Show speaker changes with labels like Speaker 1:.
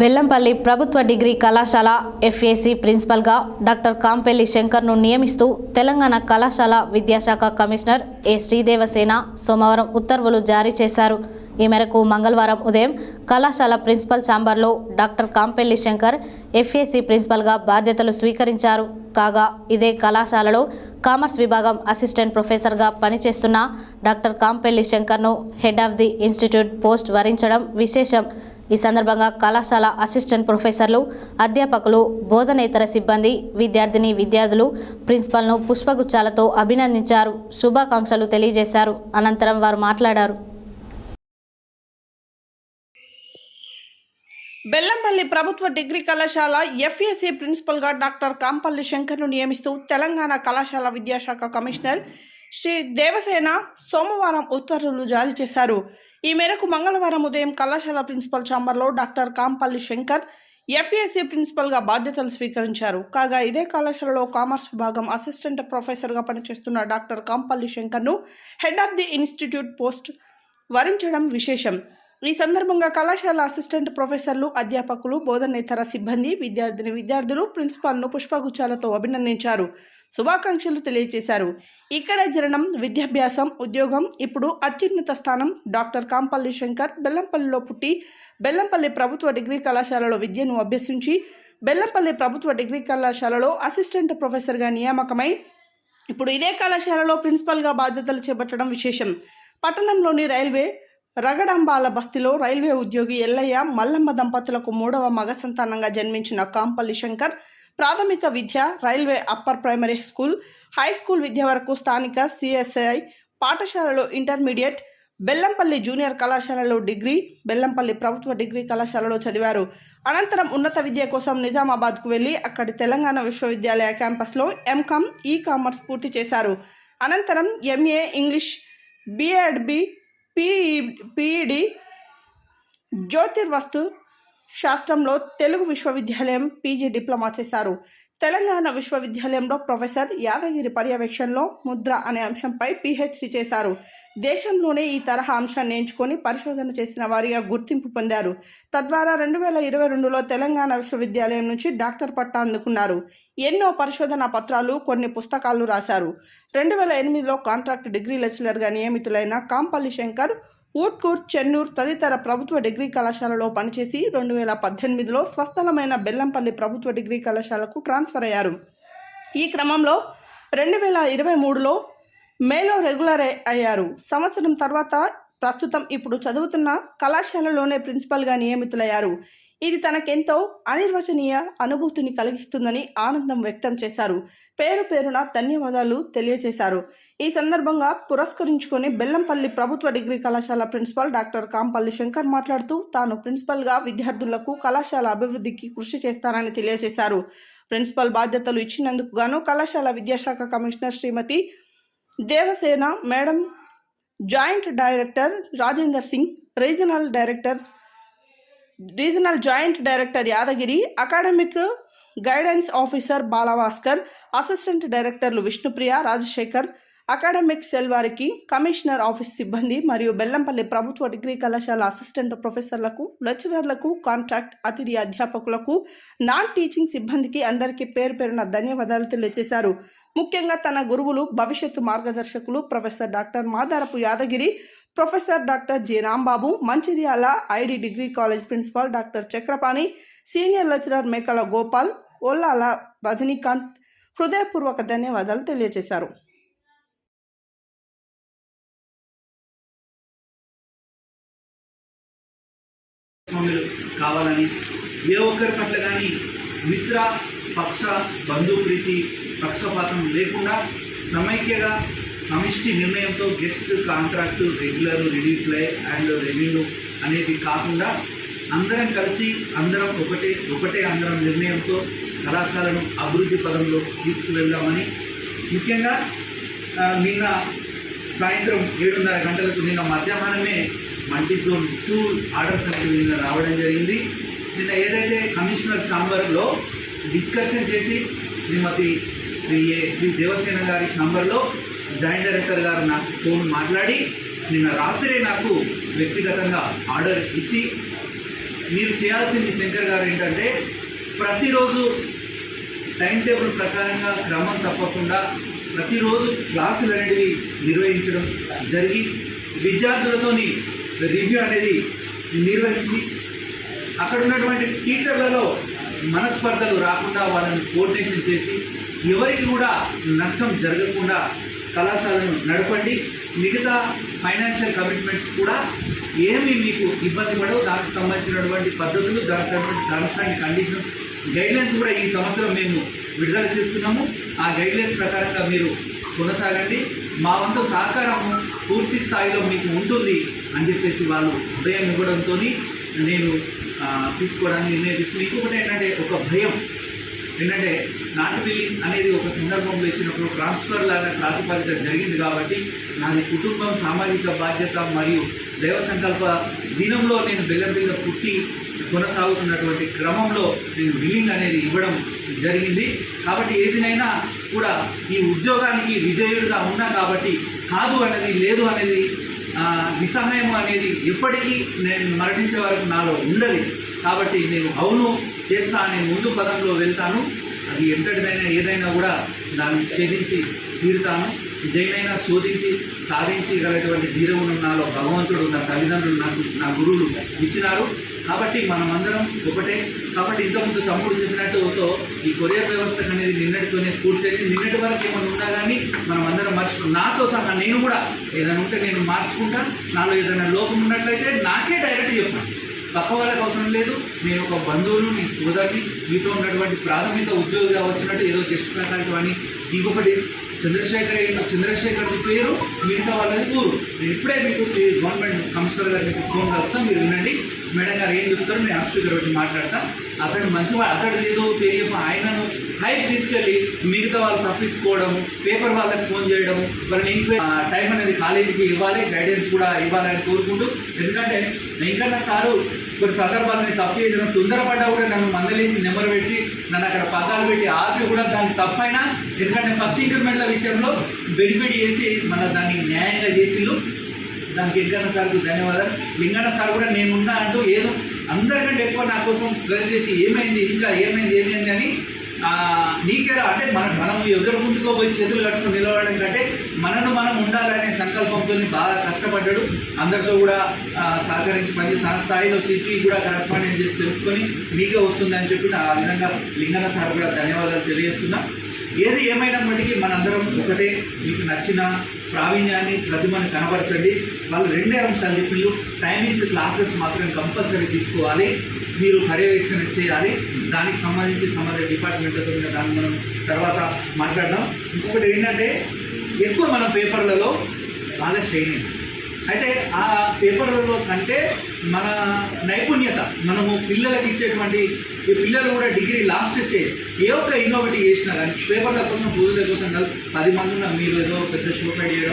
Speaker 1: బెల్లంపల్లి ప్రభుత్వ డిగ్రీ కళాశాల ఎఫ్ఏసి ప్రిన్సిపల్గా డాక్టర్ కాంపెల్లి శంకర్ను నియమిస్తూ తెలంగాణ కళాశాల విద్యాశాఖ కమిషనర్ ఏ శ్రీదేవసేన సోమవారం ఉత్తర్వులు జారీ చేశారు. ఈ మేరకు మంగళవారం ఉదయం కళాశాల ప్రిన్సిపల్ ఛాంబర్లో డాక్టర్ కాంపెల్లి శంకర్ ఎఫ్ఏసి ప్రిన్సిపల్గా బాధ్యతలు స్వీకరించారు. కాగా ఇదే కళాశాలలో కామర్స్ విభాగం అసిస్టెంట్ ప్రొఫెసర్గా పనిచేస్తున్న doctor Kampelli శంకర్ను head of the institute post వరించడం విశేషం. ఈ సందర్భంగా కళాశాల అసిస్టెంట్ ప్రొఫెసర్లు అధ్యాపకులు బోధనేతర సిబ్బంది విద్యార్థిని విద్యార్థులు ప్రిన్సిపల్ను పుష్పగుచ్చాలతో అభినందించారు. శుభాకాంక్షలు తెలియజేశారు. అనంతరం వారు మాట్లాడారు.
Speaker 2: బెల్లంపల్లి ప్రభుత్వ డిగ్రీ కళాశాల ఎఫ్ఎస్సి ప్రిన్సిపల్గా డాక్టర్ కాంపల్లి శంకర్ను నియమిస్తూ తెలంగాణ కళాశాల విద్యాశాఖ కమిషనర్ శ్రీ దేవసేన సోమవారం ఉత్తర్వులు జారీ చేశారు. ఈ మేరకు మంగళవారం ఉదయం కళాశాల ప్రిన్సిపల్ ఛాంబర్లో డాక్టర్ కాంపల్లి శంకర్ ఎఫ్ఏసీ ప్రిన్సిపల్గా బాధ్యతలు స్వీకరించారు. కాగా ఇదే కళాశాలలో కామర్స్ విభాగం అసిస్టెంట్ ప్రొఫెసర్గా పనిచేస్తున్న doctor Kampalli శంకర్ను head of the institute post వరించడం విశేషం. ఈ సందర్భంగా కళాశాల అసిస్టెంట్ ప్రొఫెసర్లు అధ్యాపకులు బోధనేతర సిబ్బంది విద్యార్థిని విద్యార్థులు ప్రిన్సిపాల్ను పుష్పగుచ్చాలతో అభినందించారు. శుభాకాంక్షలు తెలియజేశారు. ఇక్కడ జరగడం విద్యాభ్యాసం ఉద్యోగం ఇప్పుడు అత్యున్నత స్థానం డాక్టర్ కాంపల్లి శంకర్ బెల్లంపల్లిలో పుట్టి బెల్లంపల్లి ప్రభుత్వ డిగ్రీ కళాశాలలో విద్యను అభ్యసించి బెల్లంపల్లి ప్రభుత్వ డిగ్రీ కళాశాలలో అసిస్టెంట్ ప్రొఫెసర్గా నియామకమై ఇప్పుడు ఇదే కళాశాలలో ప్రిన్సిపల్గా బాధ్యతలు చేపట్టడం విశేషం. పట్టణంలోని రైల్వే రగడంబాల బస్తీలో రైల్వే ఉద్యోగి ఎల్లయ్య మల్లమ్మ దంపతులకు మూడవ మగ సంతానంగా జన్మించిన కాంపల్లి శంకర్ ప్రాథమిక విద్య railway upper primary school high school విద్య వరకు స్థానిక సిఎస్ఐ పాఠశాలలో ఇంటర్మీడియట్ బెల్లంపల్లి జూనియర్ కళాశాలలో డిగ్రీ బెల్లంపల్లి ప్రభుత్వ డిగ్రీ కళాశాలలో చదివారు. అనంతరం ఉన్నత విద్య కోసం నిజామాబాద్కు వెళ్ళి అక్కడి తెలంగాణ విశ్వవిద్యాలయ క్యాంపస్లో ఎంకామ్ ఈ కామర్స్ పూర్తి చేశారు. అనంతరం ఎంఏ ఇంగ్లీష్ బిఎడ్బి బి పిఈడి జ్యోతిర్వస్తు శాస్త్రంలో తెలుగు విశ్వవిద్యాలయం పీజీ డిప్లొమా చేశారు. తెలంగాణ విశ్వవిద్యాలయంలో ప్రొఫెసర్ యాదగిరి పర్యవేక్షణలో ముద్ర అనే అంశంపై పిహెచ్డి చేశారు. దేశంలోనే ఈ తరహా అంశాన్ని ఎంచుకొని పరిశోధన చేసిన వారిగా గుర్తింపు పొందారు. తద్వారా రెండు వేల ఇరవై రెండులో తెలంగాణ విశ్వవిద్యాలయం నుంచి డాక్టర్ పట్టా అందుకున్నారు. ఎన్నో పరిశోధన పత్రాలు కొన్ని పుస్తకాలు రాశారు. రెండు వేల ఎనిమిదిలో కాంట్రాక్ట్ డిగ్రీ లెక్చరర్గా నియమితులైన కాంపల్లి శంకర్ ఊట్కూర్ చెన్నూర్ తదితర ప్రభుత్వ డిగ్రీ కళాశాలలో పనిచేసి రెండు వేల పద్దెనిమిదిలో స్వస్థలమైన బెల్లంపల్లి ప్రభుత్వ డిగ్రీ కళాశాలకు ట్రాన్స్ఫర్ అయ్యారు. ఈ క్రమంలో రెండు వేల ఇరవై మూడులో మేలో రెగ్యులర్ అయ్యారు. సంవత్సరం తర్వాత ప్రస్తుతం ఇప్పుడు చదువుతున్న కళాశాలలోనే ప్రిన్సిపల్గా నియమితులయ్యారు. ఇది తనకెంతో అనిర్వచనీయ అనుభూతిని కలిగిస్తుందని ఆనందం వ్యక్తం చేశారు. పేరు పేరున ధన్యవాదాలు తెలియజేశారు. ఈ సందర్భంగా పురస్కరించుకొని బెల్లంపల్లి ప్రభుత్వ డిగ్రీ కళాశాల ప్రిన్సిపాల్ డాక్టర్ కాంపల్లి శంకర్ మాట్లాడుతూ తాను ప్రిన్సిపల్గా విద్యార్థులకు కళాశాల అభివృద్ధికి కృషి చేస్తానని తెలియజేశారు. ప్రిన్సిపల్ బాధ్యతలు ఇచ్చినందుకు గాను కళాశాల విద్యాశాఖ commissioner Shrimati Devasena madam joint director Rajender Singh regional director regional joint director Yadagiri academic guidance officer Balabhaskar assistant డైరెక్టర్లు విష్ణుప్రియ రాజశేఖర్ అకాడమిక్ సెల్ వారికి కమిషనర్ ఆఫీస్ సిబ్బంది మరియు బెల్లంపల్లి ప్రభుత్వ డిగ్రీ కళాశాల అసిస్టెంట్ ప్రొఫెసర్లకు లెక్చరర్లకు కాంట్రాక్ట్ అతిథి అధ్యాపకులకు నాన్ టీచింగ్ సిబ్బందికి అందరికీ పేరు పేరున ధన్యవాదాలు తెలియజేశారు. ముఖ్యంగా తన గురువులు భవిష్యత్తు మార్గదర్శకులు professor doctor Madarapu Yadagiri professor doctor G Rambabu Mancherial ID degree college principal doctor Chakrapani senior lecturer Mekala Gopal Ollala Rajinikanth హృదయపూర్వక ధన్యవాదాలు తెలియజేశారు.
Speaker 3: కావాలని ఏ ఒక్కరి పట్ల కానీ మిత్ర పక్ష బంధుప్రీతి పక్షపాతం లేకుండా సమైక్యగా సమిష్టి నిర్ణయంతో గెస్ట్ కాంట్రాక్టు రెగ్యులర్ రిలీఫ్లై అండ్ రెవెన్యూ అనేది కాకుండా అందరం కలిసి అందరం ఒకటే ఒకటే అందరం నిర్ణయంతో కళాశాలను అభివృద్ధి పదంలో తీసుకువెళ్దామని ముఖ్యంగా నిన్న సాయంత్రం ఏడున్నర గంటలకు నిన్న మధ్యాహ్నమే మల్టీ జోన్ టూ ఆర్డర్ అనేవి నిన్న రావడం జరిగింది. నిన్న ఏదైతే కమిషనర్ ఛాంబర్లో డిస్కషన్ చేసి శ్రీమతి శ్రీ ఏ శ్రీ దేవసేన గారి ఛాంబర్లో జాయింట్ డైరెక్టర్ గారు నాకు ఫోన్ మాట్లాడి నిన్న రాత్రి నాకు వ్యక్తిగతంగా ఆర్డర్ ఇచ్చి మీరు చేయాల్సింది శంకర్ గారు ఏంటంటే ప్రతిరోజు టైం టేబుల్ ప్రకారంగా క్రమం తప్పకుండా ప్రతిరోజు క్లాసులు అనేటివి నిర్వహించడం జరిగి విద్యార్థులతోని రివ్యూ అనేది నిర్వహించి అక్కడ ఉన్నటువంటి టీచర్లలో మనస్పర్ధలు రాకుండా వాళ్ళని కోఆర్డినేషన్ చేసి ఎవరికి కూడా నష్టం జరగకుండా కళాశాలను నడపండి. మిగతా ఫైనాన్షియల్ కమిట్మెంట్స్ కూడా ఏమి మీకు ఇబ్బంది పడవు. దానికి సంబంధించినటువంటి పద్ధతులు దానికి సంబంధించిన టర్మ్స్ అండ్ కండిషన్స్ గైడ్లైన్స్ కూడా ఈ సంవత్సరం మేము విడుదల చేస్తున్నాము. ఆ గైడ్లైన్స్ ప్రకారంగా మీరు కొనసాగండి. మా వంత సహకారము పూర్తి స్థాయిలో మీకు ఉంటుంది అని చెప్పేసి వాళ్ళు భయం ఇవ్వడంతో నేను తీసుకోవడానికి నిర్ణయం తీసుకుని ఇంకొకటి ఏంటంటే ఒక భయం. ఏంటంటే నాటు బిల్లింగ్ అనేది ఒక సందర్భంలో ఇచ్చినప్పుడు ట్రాన్స్ఫర్ లాగా ప్రాతిపదిక జరిగింది కాబట్టి నాది కుటుంబం సామాజిక బాధ్యత మరియు దైవ సంకల్ప దినంలో నేను బెల్లబిల్ల పుట్టి కొనసాగుతున్నటువంటి క్రమంలో నేను బిల్లింగ్ అనేది ఇవ్వడం జరిగింది. కాబట్టి ఏదినైనా కూడా ఈ ఉద్యోగానికి విజయుడిగా ఉన్నా కాబట్టి కాదు అనేది లేదు అనేది నిస్సహాయం అనేది ఎప్పటికీ నేను మరణించే వరకు నాలో ఉండదు కాబట్టి నేను అవును చేస్తా అనే ముందు పదంలో వెళ్తాను. అది ఎంతటిదైనా ఏదైనా కూడా దాన్ని ఛేదించి తీరుతాను. దేనైనా శోధించి సాధించగలటువంటి ధీరమును నాలో భగవంతుడు నా తల్లిదండ్రులు నాకు నా గురువులు ఇచ్చినారు. కాబట్టి మనమందరం ఒకటే. కాబట్టి ఇంతకుముందు తమ్ముడు చెప్పినట్టుతో ఈ కొరియర్ వ్యవస్థ అనేది నిన్నటితోనే పూర్తయింది. నిన్నటి వరకు ఏమైనా ఉన్నా కానీ మనం అందరం మర్చిపో నాతో సహా నేను కూడా ఏదైనా ఉంటే నేను మార్చుకుంటా. నాలో ఏదైనా లోపం ఉన్నట్లయితే నాకే డైరెక్ట్ చెప్పాను పక్క వాళ్ళకి అవసరం లేదు. నేను ఒక బంధువులు నీ సోదరుని మీతో ఉన్నటువంటి ప్రాథమిక ఉద్యోగిగా వచ్చినట్టు ఏదో గెస్ట్ ఫ్యాకల్టీ అని. ఇంకొకటి చంద్రశేఖర్ చంద్రశేఖర్ పేరు మిగతా వాళ్ళది ఊరు. నేను ఇప్పుడే మీకు గవర్నమెంట్ కమిషనర్ గారు మీకు ఫోన్ కలుగుతాం మీరు వినండి. మేడం గారు ఏం చెప్తారో నేను ఆఫ్ స్పీకర్ పెట్టి మాట్లాడతా. అతడు మంచివాడు అతడు ఏదో పేరు ఆయనను హైప్ తీసుకెళ్ళి మిగతా వాళ్ళు తప్పించుకోవడము పేపర్ వాళ్ళకి ఫోన్ చేయడము వాళ్ళని ఇంకా టైం అనేది కాలేజీకి ఇవ్వాలి గైడెన్స్ కూడా ఇవ్వాలని కోరుకుంటూ. ఎందుకంటే వెంకన్న సారు కొన్ని సందర్భాలు నేను తప్పు చేసిన తొందరపడ్డా కూడా నన్ను మందలించి నెంబర్ పెట్టి నన్ను అక్కడ పథాలు పెట్టి ఆపి కూడా దాన్ని తప్పైనా. ఎందుకంటే ఫస్ట్ ఇంక్రిమెంట్ల విషయంలో బెనిఫిట్ చేసి మళ్ళీ దాన్ని న్యాయంగా చేసిండు. దానికి లింగన్న సార్కు ధన్యవాదాలు. లింగన్న సార్ కూడా నేనున్నా అంటూ ఏదో అందరికంటే ఎక్కువ నా కోసం ప్రేర్ చేసి ఏమైంది ఇంకా ఏమైంది ఏమైంది అని ఆ, అంటే మన మనం ఎవరి ముందుకో పోయి చేతులు కట్టుకుని నిలబడడం కంటే మనను మనం ఉండాలనే సంకల్పంతో బాగా కష్టపడ్డాడు. అందరితో కూడా సహకరించి పని తన స్థాయిలో సీసీ కూడా కరెస్పాండెంట్ చేసి తెలుసుకొని మీకే వస్తుందని చెప్పి ఆ విధంగా లింగన సార్ కూడా ధన్యవాదాలు తెలియజేస్తున్నా. ఏది ఏమైనప్పటికీ మనందరం ఒకటే. మీకు నచ్చిన ప్రావీణ్యాన్ని ప్రతిమను కనబరచండి వాళ్ళు రెండే అంశాలు చెప్పిండ్రు టైమింగ్స్ క్లాసెస్ మాత్రం కంపల్సరీ తీసుకోవాలి. మీరు పర్యవేక్షణ చేయాలి. దానికి సంబంధించి సంబంధిత డిపార్ట్మెంట్లతో ఇంకా దాన్ని మనం తర్వాత మాట్లాడదాం. ఇంకొకటి ఏంటంటే ఎక్కువ మనం పేపర్లలో బాగా షైన్ అయితే ఆ పేపర్లలో కంటే మన నైపుణ్యత మనము పిల్లలకి ఇచ్చేటువంటి ఈ పిల్లలు కూడా డిగ్రీ లాస్ట్ స్టేజ్ ఏ ఒక్క ఇన్నోవేటివ్ చేసినా కానీ పేపర్ల కోసం పూజల కోసం కాదు పది మంది ఉన్న మీరు ఏదో పెద్ద షో ఫైడ్ చేయడం